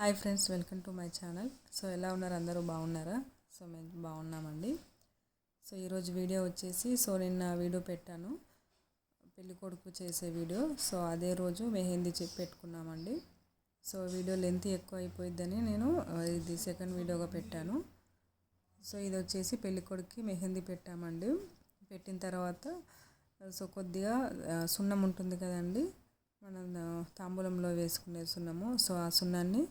Hi friends welcome to my channel. So ఎలా ఉన్నారు? అందరూ బాగున్నారా? సో మేము బాగున్నామండి. సో ఈరోజు వీడియో వచ్చేసి సో నిన్న వీడియో పెట్టాను. పెళ్ళి కొడుకు చేసే వీడియో. సో అదే రోజు మెహందీ చెప్పి పెట్టుకున్నామండి. సో వీడియో లెంత్ ఎక్కువ అయిపోయిద్దని నేను ఇది సెకండ్ వీడియోగా పెట్టాను. సో ఇది వచ్చేసి పెళ్ళి కొడుకుకి మెహందీ పెట్టామండి. పెట్టిన తర్వాత సో కొద్దిగా సున్నం ఉంటుంది కదండి. మనం తాంబూలంలో వేసుకునే సున్నము. సో ఆ సున్నాన్ని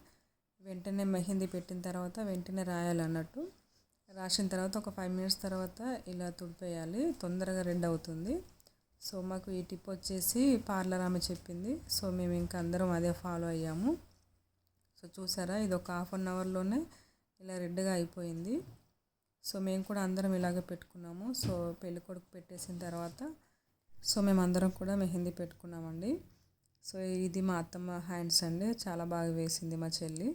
వెంటనే మెహందీ పెట్టిన తర్వాత వెంటనే రాయాలన్నట్టు. రాసిన తర్వాత ఒక ఫైవ్ మినిట్స్ తర్వాత ఇలా తుడిపేయాలి. తొందరగా రెడ్ అవుతుంది. సో మాకు ఈ టిప్ వచ్చేసి పార్లర్ ఆమె చెప్పింది. సో మేము ఇంకా అందరం అదే ఫాలో అయ్యాము. సో చూసారా? ఇది ఒక హాఫ్ అన్ అవర్లోనే ఇలా రెడ్గా అయిపోయింది. సో మేము కూడా అందరం ఇలాగే పెట్టుకున్నాము. సో పెళ్ళి కొడుకు పెట్టేసిన తర్వాత సో మేము అందరం కూడా మెహందీ పెట్టుకున్నామండి. సో ఇది మా అత్తమ్మ హ్యాండ్స్ అండి. చాలా బాగా వేసింది మా చెల్లి.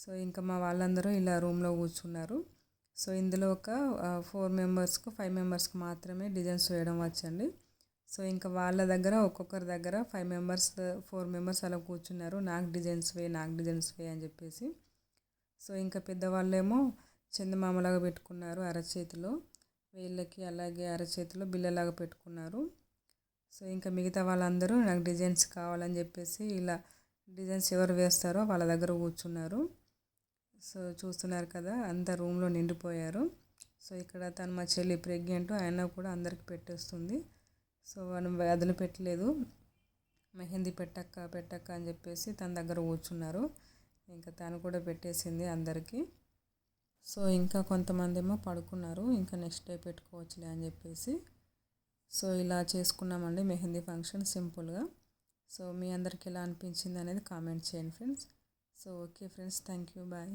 సో ఇంకా మా వాళ్ళందరూ ఇలా రూమ్లో కూర్చున్నారు. సో ఇందులో ఒక ఫోర్ మెంబర్స్కు ఫైవ్ మెంబర్స్కి మాత్రమే డిజైన్స్ వేయడం వచ్చండి. సో ఇంకా వాళ్ళ దగ్గర ఒక్కొక్కరి దగ్గర ఫైవ్ మెంబర్స్ ఫోర్ మెంబర్స్ అలా కూర్చున్నారు. నాకు డిజైన్స్ వే నాకు డిజైన్స్ వే అని చెప్పేసి. సో ఇంకా పెద్దవాళ్ళేమో చందమామలాగా పెట్టుకున్నారు అరచేతిలో. వీళ్ళకి అలాగే అరచేతిలో బిల్లలాగా పెట్టుకున్నారు. సో ఇంకా మిగతా వాళ్ళందరూ నాకు డిజైన్స్ కావాలని చెప్పేసి ఇలా డిజైన్స్ ఎవరు వేస్తారో వాళ్ళ దగ్గర కూర్చున్నారు. సో చూస్తున్నారు కదా అంత రూమ్లో నిండిపోయారు. సో ఇక్కడ తను మా చెల్లి ప్రెగ్నెంట్ అయినా కూడా అందరికి పెట్టేస్తుంది. సో మనం వదిలి పెట్టలేదు. మెహందీ పెట్టక్క పెట్టక్క అని చెప్పేసి తన దగ్గర కూర్చున్నారు. ఇంకా తను కూడా పెట్టేసింది అందరికీ. సో ఇంకా కొంతమంది ఏమో పడుకున్నారు. ఇంకా నెక్స్ట్ డే పెట్టుకోవచ్చులే అని చెప్పేసి. సో ఇలా చేసుకున్నామండి మెహందీ ఫంక్షన్ సింపుల్గా. సో మీ అందరికి ఎలా అనిపించింది అనేది కామెంట్ చేయండి friends. So okay friends thank you bye.